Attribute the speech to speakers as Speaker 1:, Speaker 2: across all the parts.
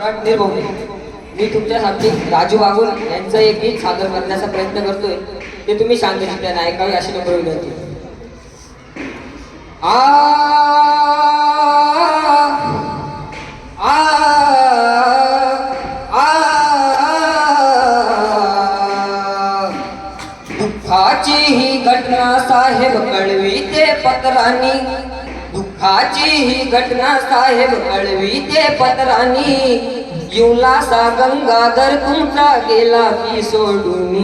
Speaker 1: सम्राट निर्भवने मी तुमच्यासाठी राजू बागुल यांचं एक गीत सादर करण्याचा प्रयत्न करतोय. ते तुम्ही शांतचित्ताने ऐकावे अशी नम्र विनंती. आ आ आ दुःखाची ही घटना साहेब कळवी ते पत्रांनी दुःखाची ही घटना साहेब कळवी ते पत्रांनी. युलासा गंगाधर तुमचा गेला की सोडून.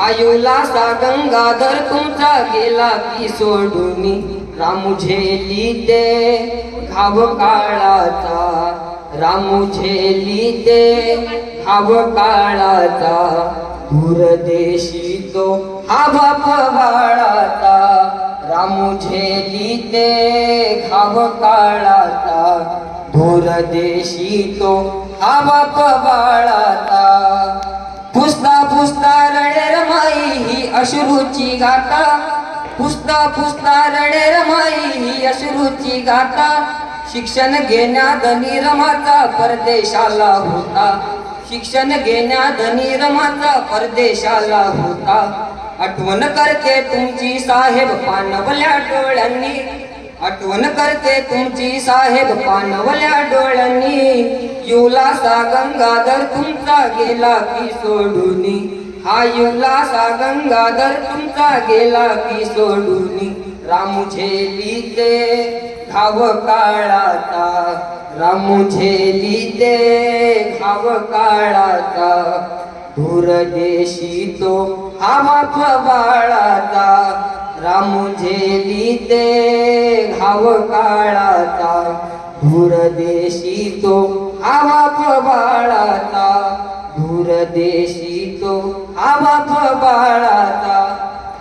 Speaker 1: आयुलासा गंगाधर तुमचा गेला की सोडून. रामुझेली ते घाव काळाचा रामुझेली ते घाव काळाचा दूरदेशी तो हा बाप बाळा. मुझे लिते खाव घाव काळाचा. दूरदेशी तो हा बाळाता पुस्ता पुसता पुसता रडे रमाई ही अश्रूची गाता पुसता पुसता रडे रमाई ही अश्रूची गाता शिक्षण घेण्यात निरमाचा परदेशाला होता. शिक्षण घेण्यात निरमाचा परदेशाला होता. आठवण करते तुमची साहेब पानवल्या डोळ्यांनी. आठवण करते तुमची साहेब पानवल्या डोळ्यांनी. युलासा गंगाधर तुमचा गेला की सोडून. हा युलासा गंगाधर तुमचा गेला की सोडून. रामू झेली ते घाव काळाचा. रामू झेली ते घाव काळाचा. दूरदेशी तो हा बाप बाळाचा. रामू झेली ते घाव काळाचा. दूरदेशी तो हा बाप बाळाचा. दूरदेशी तो हा बाळाचा.